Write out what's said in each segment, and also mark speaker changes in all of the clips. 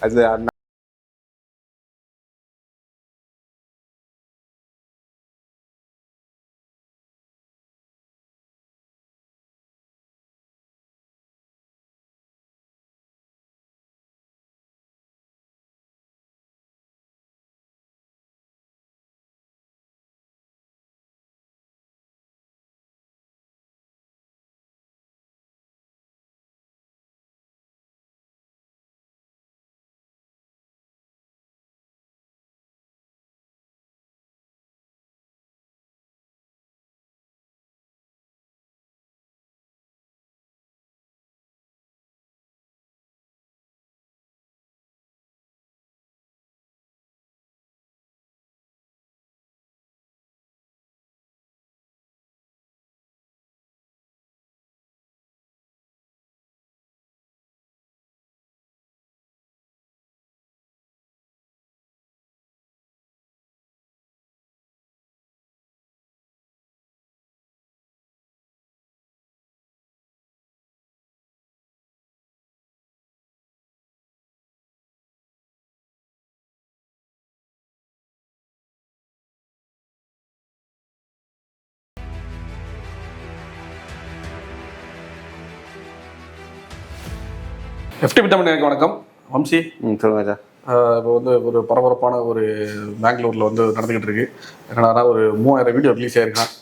Speaker 1: அது அண்ணா
Speaker 2: எஃப்டி தமிழ் வணக்கம். வம்சி.
Speaker 1: ம் சொல்லுங்க சார்
Speaker 2: இப்போ வந்து ஒரு பரபரப்பான ஒரு பெங்களூர்ல வந்து நடந்துகிட்டு இருக்கு. என்னன்னா ஒரு மூவாயிரம் வீடியோ ரிலீஸ் ஆயிருக்கான்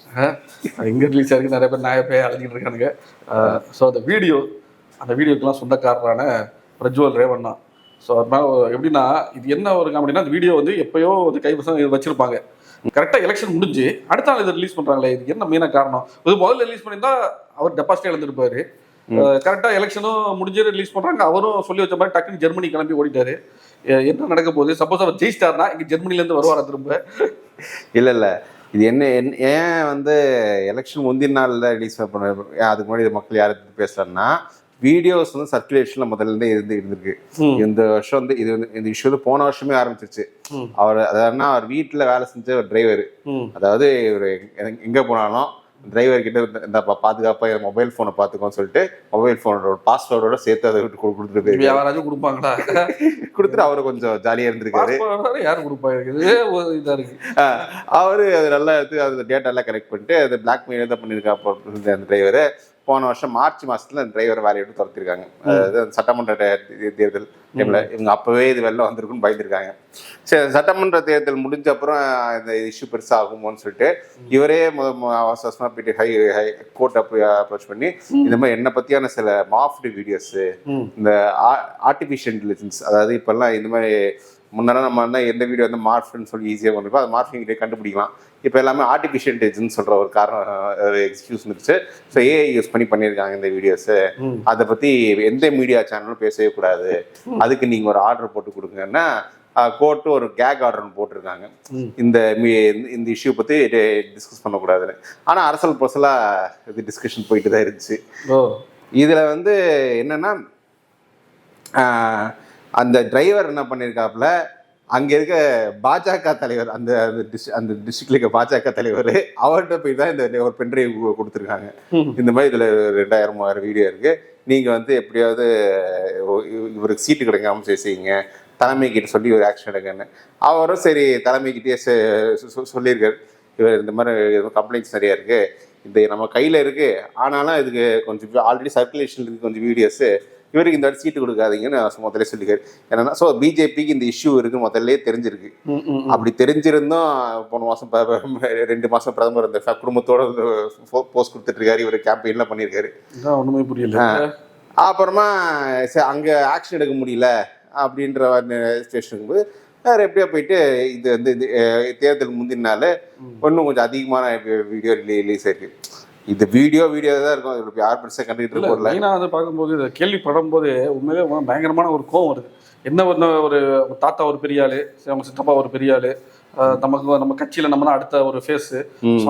Speaker 2: இங்க ரிலீஸ் ஆயிருக்கு? நிறைய பேர் நாய பேர் அழைச்சிட்டு இருக்கானுங்க ஸோ அந்த வீடியோ அந்த வீடியோக்கெல்லாம் சொந்தக்காரரான பிரஜ்வல் ரேவண்ணா ஸோ அதனால எப்படின்னா இது என்ன ஒரு காமெடினா அந்த வீடியோ வந்து எப்பயோ வந்து கைவசம் வச்சிருப்பாங்க. கரெக்டாக எலெக்ஷன் முடிஞ்சு அடுத்த நாள் இதை ரிலீஸ் பண்றாங்களே இது என்ன மெயினாக காரணம்? இது முதல்ல ரிலீஸ் பண்ணியிருந்தா அவர் டெபாசிட்டே இழந்திருப்பாரு கரெக்டாக எலெக்ஷனும் முடிஞ்சு ரிலீஸ் பண்றாங்க. அவரும் சொல்லி வச்ச மாதிரி டக்குனு ஜெர்மனி கிளம்பி ஓடிட்டாரு. என்ன நடக்க போகுது? சப்போஸ் அவர் ஜெயிச்சிட்டாருன்னா இங்க ஜெர்மனில இருந்து வருவாரா திரும்ப?
Speaker 1: இல்ல இல்ல. இது என்ன என்ன- ஏன் வந்து எலெக்ஷன் முந்தின நாள்ல ரிலீஸ் பண்ண அதுக்கு முன்னாடி மக்கள் யாரை பத்தி பேசலன்னா வீடியோஸ் வந்து சர்க்குலேஷன்ல முதல்ல இருந்தே இருந்து இருந்திருக்கு. இந்த வருஷம் வந்து இது வந்து இந்த இஷ்யூ வந்து போன வருஷமே ஆரம்பிச்சிருச்சு. அவர் அதாவதுன்னா அவர் வீட்டுல வேலை செஞ்ச ஒரு டிரைவர். அதாவது இவர் எங்க போனாலும் டிரைவர் கிட்ட இந்த- பாதுகாப்பா மொபைல் போனை பாத்துக்கோன்னு சொல்லிட்டு மொபைல் போனோட பாஸ்வேர்டோட சேர்த்து அதை விட்டு கொடு- கொடுத்துட்டு போயிருக்காரு.
Speaker 2: யாராச்சும் கொடுப்பாங்களா?
Speaker 1: கொடுத்துட்டு அவரு கொஞ்சம் ஜாலியா இருந்திருக்காரு.
Speaker 2: Passport யாரு கொடுப்பா? இதுவே ஒரு இதா இருக்கு.
Speaker 1: அவரு அது நல்லா எடுத்து அது டேட்டா எல்லாம் கரெக்ட் பண்ணிட்டு அது பிளாக் மெயில் தான் பண்ணியிருக்கா அந்த டிரைவர் போன வருஷம் மார்ச் மாசத்துல அந்த டிரைவர் வேலையை விட்டு துரத்திருக்காங்க. அதாவது சட்டமன்ற தேர்தல் டைம்ல இவங்க அப்பவே இது வெளில வந்திருக்குன்னு பயந்துருக்காங்க. சரி சட்டமன்ற தேர்தல் முடிஞ்ச அப்புறம் இந்த இஷ்யூ பெருசாகுமோன்னு சொல்லிட்டு இவரே முத மு- அவசர அவசரமா போயிட்டு ஹை ஹை கோர்ட் அப்ரோச் பண்ணி இந்த மாதிரி என்ன பத்தியான சில மாஃப்டு வீடியோஸ். இந்த ஆர்டிஃபிஷியல் இன்டெலிஜென்ஸ் அதாவது இப்பெல்லாம் இந்த மாதிரி முன்னெல்லாம் நம்ம வந்து எந்த வீடியோ வந்து மார்ஃப்னு சொல்லி ஈஸியாக பண்ணிருக்கோம் அது மார்ஃபிங் கண்டுபிடிக்கலாம். இப்போ எல்லாமே ஆர்டிஃபிஷியல் இன்டெலிஜென்ஸ் சொல்ற ஒரு காரணம் ஒரு எக்ஸ்கியூஸ் இருந்துச்சு ஸோ ஏஐ யூஸ் பண்ணி பண்ணியிருக்காங்க இந்த வீடியோஸு. அதை பற்றி எந்த மீடியா சேனலும் பேசவே கூடாது. அதுக்கு நீங்கள் ஒரு ஆர்டர் போட்டு கொடுங்கன்னா கோர்ட்டு ஒரு கேக் ஆர்டர்னு போட்டிருக்காங்க. இந்த இந்த இஷ்யூ பற்றி டிஸ்கஸ் பண்ணக்கூடாதுன்னு. ஆனால் அரசல் பர்சலாக இது டிஸ்கஷன் போயிட்டு தான் இருந்துச்சு இதுல வந்து என்னன்னா அந்த டிரைவர் என்ன பண்ணியிருக்காப்புல அங்க இருக்க பாஜக தலைவர் அந்த அந்த டிஸ்ட்ரிக்ட்ல இருக்க பாஜக தலைவர் அவர்கிட்ட போய் தான் இந்த ஒரு பென்ட்ரைவ் கொடுத்துருக்காங்க. இந்த மாதிரி இதுல ரெண்டாயிரம் மூவாயிரம் வீடியோ இருக்கு. நீங்க வந்து எப்படியாவது இவ- இவருக்கு சீட்டு கிடைக்காம செய்யுங்க. தலைமை கிட்ட சொல்லி ஒரு ஆக்ஷன் எடுங்கன்னு. அவரும் சரி தலைமைக்கிட்டே சொல்லியிருக்காரு. இவர் இந்த மாதிரி கம்ப்ளைண்ட்ஸ் நிறைய இருக்கு. இது நம்ம கையில இருக்கு. ஆனாலும் இதுக்கு கொஞ்சம் ஆல்ரெடி சர்க்குலேஷன் இருக்கு கொஞ்சம் வீடியோஸ் இவருக்கு இந்த வாட்டி சீட்டு கொடுக்காதீங்கன்னு முதல்ல சொல்லிக்காரு என்னன்னா ஸோ பிஜேபிக்கு இந்த இஷ்யூ இருக்கு முதல்ல தெரிஞ்சிருக்கு. அப்படி தெரிஞ்சிருந்தும் போன ப- ரெண்டு மாசம் பிரதமர் இந்த குடும்பத்தோட போஸ்ட் கொடுத்துட்டு இருக்காரு இவர் கேம்பெயின்லாம் பண்ணியிருக்காரு.
Speaker 2: ஒண்ணுமே புரியல.
Speaker 1: அப்புறமா அங்க ஆக்ஷன் எடுக்க முடியல அப்படின்ற ஸ்டேஷனுக்கு போது வேற எப்படியோ போயிட்டு இது வந்து தேர்தல் முந்தினால இன்னும் கொஞ்சம் அதிகமான வீடியோ ரிலீஸ் ஆயிருக்கு. இது வீடியோ வீடியோ தான் இருக்கும். இதுல யார் பெருசாக கண்டுகிட்டு
Speaker 2: இல்ல
Speaker 1: இருக்கோம்ல
Speaker 2: மெயினா வந்து பார்க்கும்போது இதை கேள்விப்படும் போது உண்மையிலே பயங்கரமான ஒரு கோவம் வருது. என்ன ஒரு ஒரு தாத்தா ஒரு பெரிய ஆளு அவங்க சித்தப்பா ஒரு பெரிய ஆளு நமக்கு நம்ம கட்சியில நம்ம தான் அடுத்த ஒரு ஃபேஸ்.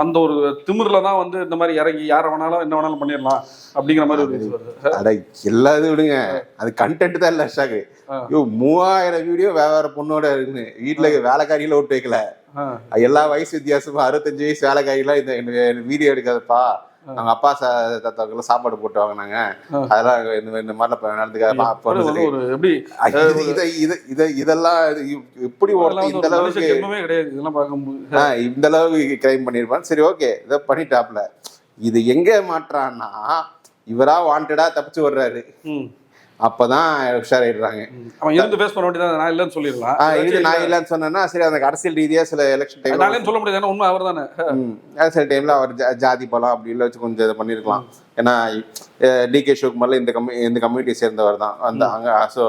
Speaker 2: அந்த ஒரு திமிர்ல தான் வந்து இந்த மாதிரி இறங்கி யாரை வேணாலும் என்ன வேணாலும் பண்ணிடலாம் அப்படிங்கிற மாதிரி ஒரு வருது.
Speaker 1: அட எல்லா இது விடுங்க. அது கண்டென்ட் தான் இல்ல ஷாக்கு. ஐயோ மூவாயிரம் வீடியோ வேற வேற பொண்ணோட இருக்குன்னு. வீட்டுல வேலைக்காரியில விட்டு வைக்கல. எல்லா வயசு வித்தியாசமும் அறுபத்தஞ்சு வயசு வேலைக்காரிலாம் இந்த வீடியோ எடுக்காதப்பா. அவங்க அப்பா தாத்தாக்கெல்லாம் சாப்பாடு போட்டு வாங்கினாங்க. அதெல்லாம் இந்த இந்த மாதிரிலாம்
Speaker 2: ஒரு எப்படி
Speaker 1: இதை இதை இதை இதெல்லாம் இது எப்படி
Speaker 2: வந்து
Speaker 1: இந்த அளவுக்கு
Speaker 2: கிடையாது. இதெல்லாம் பார்க்கும்போது
Speaker 1: இந்த அளவுக்கு கிரைம் பண்ணியிருப்பான். சரி ஓகே இதை பண்ணிட்டாப்ல இது எங்க மாட்டுறான்னா இவரா வாண்டடா தப்பிச்சு வர்றாரு. அப்பதான் உஷாராயிடுறாங்க.
Speaker 2: அவன் இருந்து ஃபேஸ் பண்ண வேண்டியதான் நான் இல்லைன்னு சொல்லிடலாம்.
Speaker 1: ஆ, இது நான் இல்லைன்னு சொன்னேன்னா சரி அந்த அரசியல் ரீதியா சில எலெக்ஷன் டைம்
Speaker 2: நானே சொல்ல முடியாது ஏன்னா உண்மை அவர் தானே.
Speaker 1: சில டைம்ல அவர் ஜாதி பலம் அப்படி இல்லை வச்சு கொஞ்சம் இதை பண்ணியிருக்கலாம். ஏன்னா டி கே சிவகுமார்ல இந்த கம்யூ இந்த கம்யூனிட்டியை சேர்ந்தவர் தான். அந்த அங்க ஸோ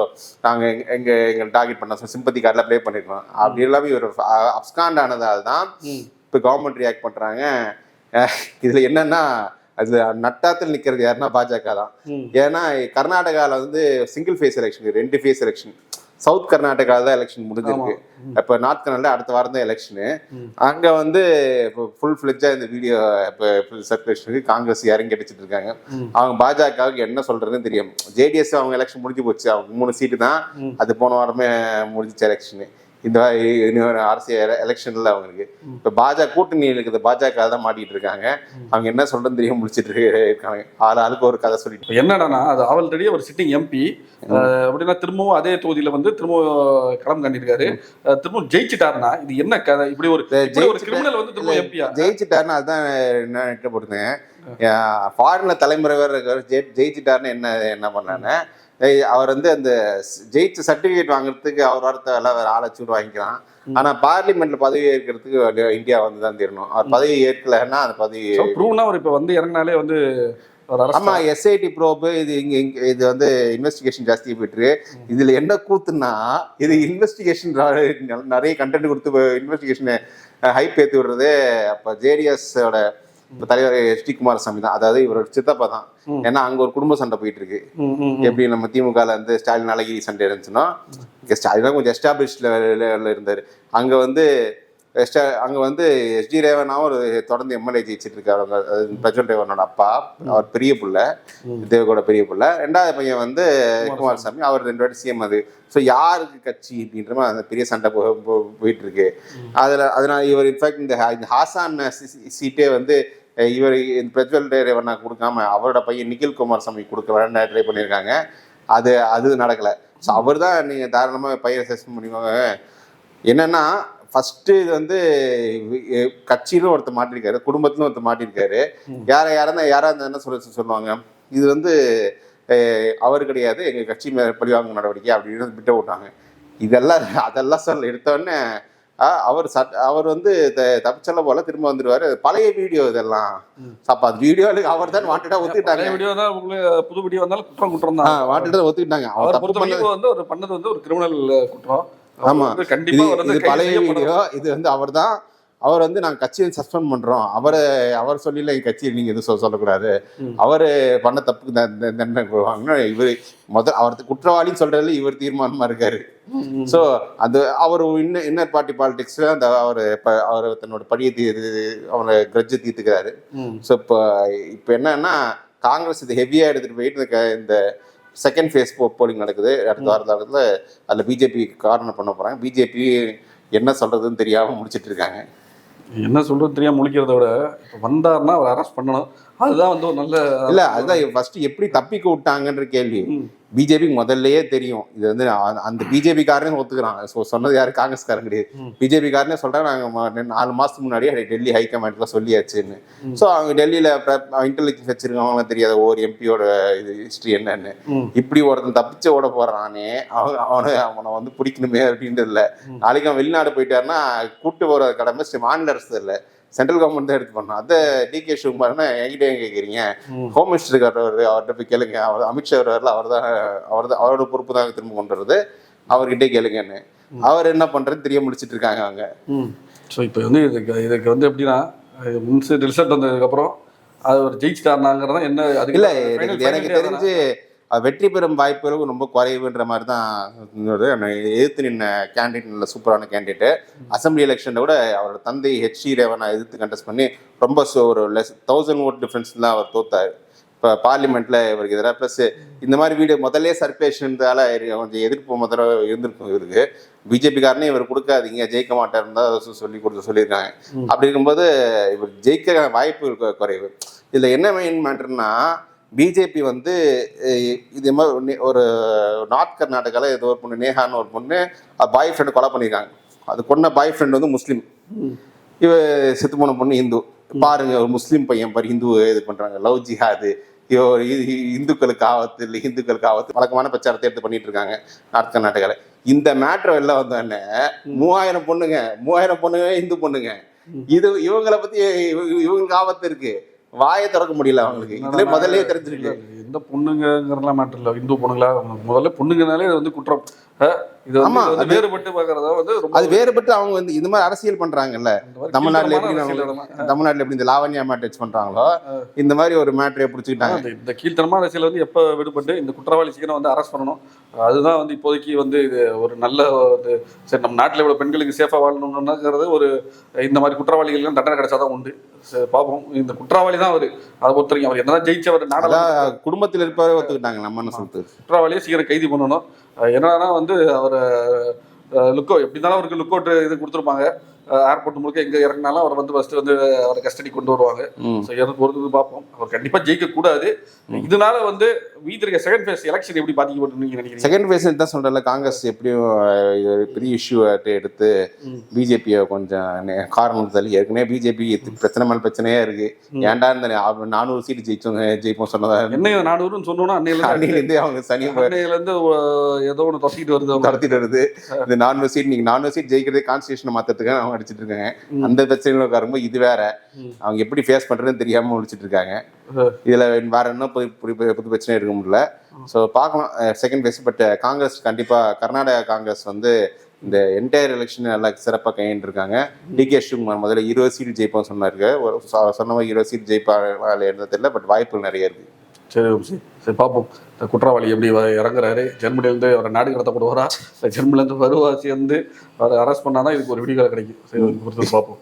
Speaker 1: நாங்கள் எங்க எங்க எங்களை டார்கெட் பண்ண சிம்பத்தி கார்டில் ப்ளே பண்ணிருக்கோம். அப்படி இல்லாமல் இவர் அப்ஸ்காண்ட் ஆனதால் தான் இப்போ கவர்மெண்ட் ரியாக்ட் பண்றாங்க. இதுல என்னன்னா அது நட்டாத்தில் நிக்கிறது யாருன்னா பாஜக தான். ஏன்னா கர்நாடகாவில் வந்து சிங்கிள் ஃபேஸ் எலெக்ஷன் ரெண்டு ஃபேஸ் எலெக்ஷன் சவுத் கர்நாடகாவில் தான் எலெக்ஷன் முடிஞ்சிருக்கு. இப்போ நார்த் கர்நாடகா அடுத்த வாரம் தான் எலெக்ஷனு அங்கே வந்து ஃபுல் ஃப்ளெஜ்ஜாக இந்த வீடியோ இப்போ சர்க்குலேஷனுக்கு காங்கிரஸ் இறங்கி அடிச்சிட்டு இருக்காங்க. அவங்க பாஜகவுக்கு என்ன சொல்றதுன்னு தெரியும். ஜேடிஎஸ் அவங்க எலெக்ஷன் முடிஞ்சு போச்சு. அவங்க மூணு சீட்டு தான். அது போன வாரமே முடிஞ்சிச்சு எலெக்ஷனு இந்த அரசியல் எலெக்ஷன்ல அவங்களுக்கு. இப்போ பாஜக கூட்டணி இருக்குது பாஜக தான் மாட்டிட்டு இருக்காங்க. அவங்க என்ன சொல்றதுன்னு தெரியாம முடிச்சிட்டு இருக்கு- இருக்காங்க. ஆள் ஆளுக்கு ஒரு கதை சொல்லிட்டு.
Speaker 2: இப்போ என்னடான்னா அது ஆல்ரெடி ஒரு சிட்டிங் எம்பி அப்படின்னா திரும்பவும் அதே தொகுதியில வந்து திரும்பவும் களம் கண்டிருக்காரு திரும்பவும் ஜெயிச்சிட்டாருன்னா இது என்ன கதை? இப்படி ஒரு ஒரு கிரிமினல் வந்து திரும்ப எம்பியா
Speaker 1: ஜெயிச்சிட்டாருன்னு அதுதான் என்ன போடுறேன் ஃபாரின்ல தலைமுறை வேற இருக்காரு ஜெயி- ஜெயிச்சிட்டாருன்னு என்ன என்ன பண்ணானே அவர் வந்து அந்த ஜெயிச்ச சர்டிபிகேட் வாங்குறதுக்கு அவர் எல்லாம் வேற ஆளை சூடு வாங்கிக்கலாம் ஆனா பார்லிமெண்ட்ல பதவி ஏற்கிறதுக்கு இந்தியா வந்து தான் தீரணும். அவர் பதவி ஏற்கலைன்னா அந்த பதவி
Speaker 2: ப்ரூவ்னா அவர் இப்போ வந்து இறங்கினாலே வந்து
Speaker 1: ஆமா எஸ்ஐடி ப்ரோபு இது இங்க இங்க இது வந்து இன்வெஸ்டிகேஷன் ஜாஸ்தி போயிட்டு இதுல என்ன கூத்துன்னா இது இன்வெஸ்டிகேஷன் நிறைய கண்டென்ட் கொடுத்து இன்வெஸ்டிகேஷன் ஹைப் ஏத்தி விடுறது அப்ப ஜேடிஎஸோட தலைவர் எச் டி குமாரசாமி தான். அதாவது இவரோட சித்தப்பா தான். ஏன்னா அங்க ஒரு குடும்ப சண்டை போயிட்டு இருக்கு. எப்படி நம்ம திமுகல வந்து ஸ்டாலின் அழகிரி சண்டை இருந்துச்சுன்னா ஸ்டாலின் கொஞ்சம் எஸ்டாப்ளிஷ்ல இருந்தாரு. அங்க வந்து அங்க வந்து எஸ்டி ரேவனாவும் ஒரு தொடர்ந்து எம்எல்ஏ ஜெயிச்சிட்டு இருக்காரு அவங்க பிரஜல் ரேவனோட அப்பா. அவர் பெரிய புள்ள. தேவகோட பெரிய புள்ள. ரெண்டாவது பையன் வந்து குமாரசாமி. அவர் ரெண்டு வாட்டி சிஎம் அது. ஸோ யாருக்கு கட்சி அப்படின்ற மாதிரி அந்த பெரிய சண்டை போ போ- போயிட்டு இருக்கு அதுல அதனால இவர் இன்ஃபேக்ட் இந்த ஹாசான் சீட்டே வந்து இவர் இந்த பிரஜ்வல் ரேவனா கொடுக்காம அவரோட பையன் நிகில் குமாரசாமி கொடுக்க வேண்டாம் ட்ரை பண்ணியிருக்காங்க. அது அது நடக்கல. ஸோ அவர் தான் நீங்கள் தாராளமாக பையன் செஸ் முடியுவாங்க என்னன்னா ஃபர்ஸ்ட் இது வந்து கட்சியிலும் ஒருத்தர் மாட்டிருக்காரு குடும்பத்திலும் ஒருத்தர் மாட்டிருக்காரு. யாரை யாரா யாரா இருந்தா என்ன சொல்ல சொல்லுவாங்க? இது வந்து அவர் கிடையாது எங்க கட்சி பழிவாங்கும் நடவடிக்கை அப்படின்னு விட்டு விட்டாங்க இதெல்லாம் அதெல்லாம் சொல்ல எடுத்தோடனே அவர் சட் அவர் வந்து த- தப்பிச்செல்லாம் போல திரும்ப வந்துருவாரு பழைய வீடியோ இதெல்லாம். அப்ப அந்த வீடியோல அவர் தான் வாண்டடா ஒத்துக்கிட்டாங்க.
Speaker 2: வீடியோ தான் உங்களுக்கு புது வீடியோ வந்தாலும் குற்றம் குற்றம் தான்.
Speaker 1: வாண்டடா ஒத்துக்கிட்டாங்க. அவர் தப்பு பண்ணது.
Speaker 2: வந்து ஒரு பண்ணது வந்து ஒரு கிரிமினல் குற்றம்.
Speaker 1: ஆமா. இது இது பழைய. வீடியோ இது வந்து அவர் தான் அவர் வந்து நாங்க கட்சியை சஸ்பெண்ட் பண்றோம். அவரை அவர் சொல்லல எங்க கட்சியை நீங்க எதுவும் சொல்ல- சொல்லக்கூடாது. அவரு பண்ண தப்புக்கு தண்டனை கொடுவாங்கன்னு இவர் முதல் அவர் குற்றவாளின்னு சொல்றதுல இவர் தீர்மானமா இருக்காரு. ஸோ அது அவர் இன்னும் இன்னர் பார்ட்டி பாலிடிக்ஸ்ல அந்த அவர் அவர் தன்னோட பழியை தீ அவரை கிரட்ஜை தீர்த்துக்கிறாரு. ஸோ இப்போ இப்போ என்னன்னா காங்கிரஸ் இது ஹெவியாக எடுத்துகிட்டு போயிட்டு இந்த செகண்ட் ஃபேஸ் போலிங் நடக்குது. அடுத்த வாரத்தில் அதில் பிஜேபி காரணம் பண்ண போகிறாங்க பிஜேபி என்ன சொல்கிறதுன்னு தெரியாமல் முடிச்சிட்டு இருக்காங்க.
Speaker 2: என்ன சொல்றது தெரியாம முழிக்கிறத விட இப்ப வந்தாருன்னா அவர் அரெஸ்ட் பண்ணணும். அதுதான் வந்து ஒரு நல்ல
Speaker 1: இல்லை அதுதான் ஃபர்ஸ்ட் எப்படி தப்பிக்க விட்டாங்கன்ற கேள்வி. பிஜேபி முதல்லயே தெரியும். இது வந்து அந்த- பிஜேபி காரனே ஒத்துக்கிறாங்க ஸோ சொன்னது யாரு காங்கிரஸ்காரன் கிடையாது. பிஜேபி காரனே சொல்றாங்க நாங்க நாலு மாசத்துக்கு முன்னாடியே டெல்லி ஹைகமாண்ட்ல சொல்லியாச்சுன்னு. ஸோ அவங்க டெல்லியில இன்டெலிஜென்ஸ் வச்சிருக்கவங்களாம் தெரியாத. ஒவ்வொரு எம்பியோட இது ஹிஸ்டரி என்னன்னு. இப்படி ஒருத்தன் தப்பிச்சு ஓட போறானே அவன் அவனை அவனை வந்து பிடிக்கணுமே அப்படின்றது இல்ல. நாளைக்கு அவன் வெளிநாடு போயிட்டாருன்னா கூட்டு போற கடமை மாநில அரசு இல்ல. சென்ட்ரல் கவர்மெண்ட் தான் எடுத்து பண்ணணும். அதை டி கே சிவகுமார்னா என்கிட்ட ஏன் கேட்குறீங்க ஹோம் மினிஸ்டர் இருக்காரு அவர்கிட்ட போய் கேளுங்க. அவர் அமித்ஷா வருவார்ல அவர் தான் அவர் தான் அவரோட பொறுப்பு தான் திரும்ப கொண்டு வர்றது. அவர்கிட்டே கேளுங்கன்னு. அவர் என்ன பண்றதுன்னு தெரிய முடிச்சிட்டு இருக்காங்க அவங்க
Speaker 2: ஸோ இப்போ வந்து இதுக்கு இதுக்கு வந்து எப்படின்னா முன்சு ரிசல்ட் வந்ததுக்கப்புறம் அது ஒரு ஜெயிச்சிட்டாருனாங்கிறதா என்ன அதுக்கு
Speaker 1: இல்ல எனக்கு தெரிஞ்சு அஹ், வெற்றி பெறும் வாய்ப்புகள் ரொம்ப குறைவுன்ற மாதிரி தான் எதிர்த்து நின்ன கேண்டிடேட் நல்ல சூப்பரான கேண்டிடேட் அசம்பிளி எலெக்ஷனில் கூட அவரோட தந்தை ஹெச் சி ரேவனை எதிர்த்து கண்டெஸ்ட் பண்ணி ரொம்ப ஒரு லெஸ் தௌசண்ட் ஓட் டிஃப்ரென்ஸ்லாம் அவர் தோத்தாரு. இப்போ பார்லிமெண்ட்ல இவருக்கு எதிராக ப்ளஸ் இந்த மாதிரி வீடியோ முதல்ல சர்க்குலேஷன்தால கொஞ்சம் எதிர்ப்பு முதல்ல இருந்திருக்கும் இவருக்கு. பிஜேபி காரனே இவர் கொடுக்காதீங்க ஜெயிக்க மாட்டாருன்னு தான் சொல்லி கொடுத்து சொல்லியிருக்காங்க அப்படி இருக்கும்போது இவர் ஜெயிக்க வாய்ப்பு குறைவு. இதில் என்ன மெயின் மேட்டர்னா பிஜேபி வந்து இதே மாதிரி ஒரு நார்த் கர்நாடகாவில் ஏதோ ஒரு பொண்ணு நேஹான்னு ஒரு பொண்ணு பாய் ஃப்ரெண்டு கொலை பண்ணியிருக்காங்க அது கொன்ன பாய் ஃப்ரெண்ட் வந்து முஸ்லீம். இவ செத்து போன பொண்ணு இந்து. பாருங்க ஒரு முஸ்லீம் பையன் பாரு இந்து இது பண்றாங்க. லவ் ஜிஹாது. இவ இந்துக்களுக்கு ஆபத்து இல்லை இந்துக்களுக்கு ஆபத்து. வழக்கமான பிரச்சாரத்தை எடுத்து பண்ணிட்டு இருக்காங்க நார்த் கர்நாடகாவில் இந்த மேட்ரு வெளில வந்தோடனே மூவாயிரம் பொண்ணுங்க மூவாயிரம் பொண்ணுங்க இந்து பொண்ணுங்க. இது இவங்களை பத்தி இவ- இவங்களுக்கு ஆபத்து இருக்கு. வாயை திறக்க முடியல அவங்களுக்கு. இதுல முதல்லயே தெரிஞ்சிருக்கு.
Speaker 2: எந்த பொண்ணுங்கிறதுலாம் மேட்டர் இல்லை. இந்து பொண்ணுங்களா? முதல்ல பொண்ணுங்கனாலே இது வந்து குற்றம். இது
Speaker 1: ஆமா, அது-
Speaker 2: வேறுபட்டு பார்க்கறதா வந்து
Speaker 1: அது வேறுபட்டு அவங்க வந்து இது மாதிரி அரசியல் பண்றாங்கல்ல. தமிழ்நாட்டுல எப்படி. தமிழ்நாட்டுல எப்படி இந்த லாவண்யா மேட்ரேஜ் பண்றாங்களோ இந்த மாதிரி ஒரு மேட்ரையை பிடிச்சிக்கிட்டாங்க.
Speaker 2: இந்த கீழ்த்தனமான அரசியல் வந்து எப்போ விடுபட்டு இந்த குற்றவாளி சீக்கிரம் வந்து அரெஸ்ட் பண்ணணும். அதுதான் வந்து இப்போதைக்கு வந்து இது ஒரு நல்ல சரி நம்ம நாட்டில் இவ்வளோ பெண்களுக்கு சேஃபாக வாழணும்னுங்கிறது ஒரு இந்த மாதிரி குற்றவாளிகளுக்கு தண்டனை கிடைச்சாதான் உண்டு. பார்ப்போம். இந்த குற்றவாளி தான் அவர். அதை பொறுத்த வரைக்கும் அவர் என்னதான் ஜெயிச்சவர் நாடகம்
Speaker 1: குடும்பத்தில் இருப்பவரே ஒத்துக்கிட்டாங்க நம்ம என்ன சொல்றது?
Speaker 2: குற்றவாளியை சீக்கிரம் கைது பண்ணணும். என்னன்னா வந்து அவர் லுக்கோ எப்படி இருந்தாலும் அவருக்கு லுக் அவுட் இது கொடுத்துருப்பாங்க. ஏர்போர்ட் முழுக்க எங்க இறங்கினாலும் அவர் வந்து ஃபர்ஸ்ட் வந்து அவரை கஸ்டடி கொண்டு வருவாங்க. ஸோ எனக்கு பார்ப்போம். அவர் கண்டிப்பா ஜெயிக்க கூடாது. இதனால வந்து மீதி இருக்க செகண்ட் ஃபேஸ் எலெக்ஷன் எப்படி பாதிக்கப்பட்டு நீங்க நினைக்கிறீங்க?
Speaker 1: செகண்ட் பேஸ் தான் சொல்றேன்ல காங்கிரஸ் எப்படியும் பெரிய இஷ்யூ எடுத்து. பிஜேபியை கொஞ்சம் காரணம் தள்ளி. ஏற்கனவே பிஜேபி பிரச்சனை மேல பிரச்சனையே இருக்கு. ஏன்டா இந்த நானூறு சீட்டு ஜெயிச்சோங்க ஜெயிப்போம் சொன்னதா?
Speaker 2: என்ன நானூறுன்னு சொன்னோன்னா அன்னையில
Speaker 1: அன்னையிலேருந்து அவங்க சனி
Speaker 2: அன்னையில இருந்து அஹ், ஏதோ ஒன்று தொத்திக்கிட்டு வருது
Speaker 1: கடத்திட்டு வருது. இந்த நானூறு சீட் நீங்க நானூறு சீட் ஜெயிக்கிறதே கான்ஸ்டியூஷனை மாத்தறதுக்கு அவங்க அடிச்சிட்டு இருக்காங்க அந்த பிரச்சனையில உட்காரும்போது இது வேற. அவங்க எப்படி ஃபேஸ் பண்றதுன்னு தெரியாம முடிச்சிட்டு இருக்காங்க இதுல வேற என்ன புது புது பிரச்சனை இருக்க முடியல. ஸோ பார்க்கலாம். செகண்ட் பேஸ் பட் காங்கிரஸ் கண்டிப்பா கர்நாடகா காங்கிரஸ் வந்து இந்த என்டையர் எலெக்ஷன் நல்லா சிறப்பாக கையிட்டு இருக்காங்க டிகே சிவகுமார் முதல்ல இருபது சீட் ஜெயிப்போம் சொன்னாரு. ஒரு சொன்ன மாதிரி இருபது சீட் ஜெயிப்பாங்க இருந்தது தெரியல பட் வாய்ப்புகள் நிறைய இருக்கு.
Speaker 2: சரி சரி. பார்ப்போம் இந்த குற்றவாளி எப்படி இறங்குறாரு? ஜெர்மனிலேருந்து அவரை நாடு கடத்தப்படுவாரா? இல்லை ஜெர்மனிலேருந்து வருவாசி வந்து அவரை அரெஸ்ட் பண்ணாதான் இதுக்கு ஒரு விடிகால கிடைக்கும். சரி பொறுத்து பார்ப்போம்